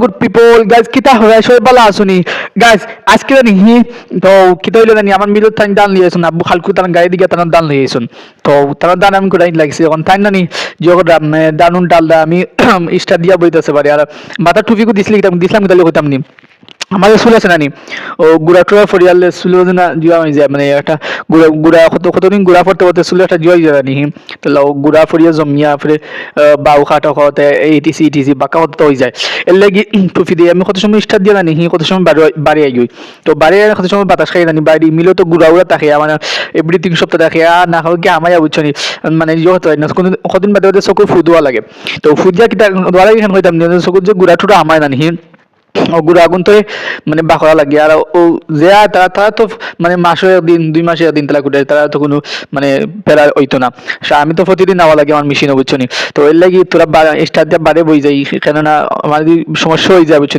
Good people guys কিতা হয় সবাই ভালো আসুনি গাইজ আজকে জানি হি তো কিতা হইল জানি আমার মিলত তাই দান লিয়েছুন আব্বু খালকু তার গাড়ি দিকে তার দান লিয়েছুন তো তার দান আমি কোথায় লাগছে এখন তাই জানি যখন দানুন ডাল আমি ইস্টা দিয়া বইতেছে পারি আর মাথার টুপিকু দিছিলি দিছিলাম কোথায় কইতাম নি আমাদের স্কুল আছে নানি ও গুড়া টুড়া ফরিয়ালে স্কুল না জুয়া হয়ে যায় মানে একটা গুড়া গুড়া কত, কতদিন গুড়া পড়তে পড়তে স্কুলে একটা জুয়া যায় নানি তো লাও গুড়া ফরিয়া জমিয়া ফিরে বাউ খাটা খাওয়াতে এইটিসি ইটিসি বাঁকা হতে হয়ে যায়। এর লাগি টুপি দিয়ে আমি কত সময় স্টার্ট দিয়ে জানি কত সময় বাড়ি আই তো বাড়ি আই কত সময় বাতাস খাই জানি, বাড়ি মিলেও তো গুড়া উড়া থাকে মানে এভরি তিন সপ্তাহ দেখে আর না হোক কি আমায় বুঝছ নি মানে ইয়ে হতে না, কোনো কদিন বাদে বাদে চকুর ফুদুয়া লাগে। তো ফুদিয়া কিতা দোয়া লাগে কেন কইতাম চকুর যে গুড়া টুড়া আমায় জানি গুড়া আগুন তো মানে বাকরা লাগে আর ও যে তারা তারা তো মানে মাসে একদিন দুই মাসে দিন তারা কুটে তারা তো কোনো মানে প্যারা হইতো না। আমি তো প্রতিদিন নেওয়া লাগে আমার মেশিনে বুঝছ তো এর লাগি তোরা স্টার দিয়ে বাড়ে বই যাই কেননা আমার সমস্যা হয়ে যায় বুঝছ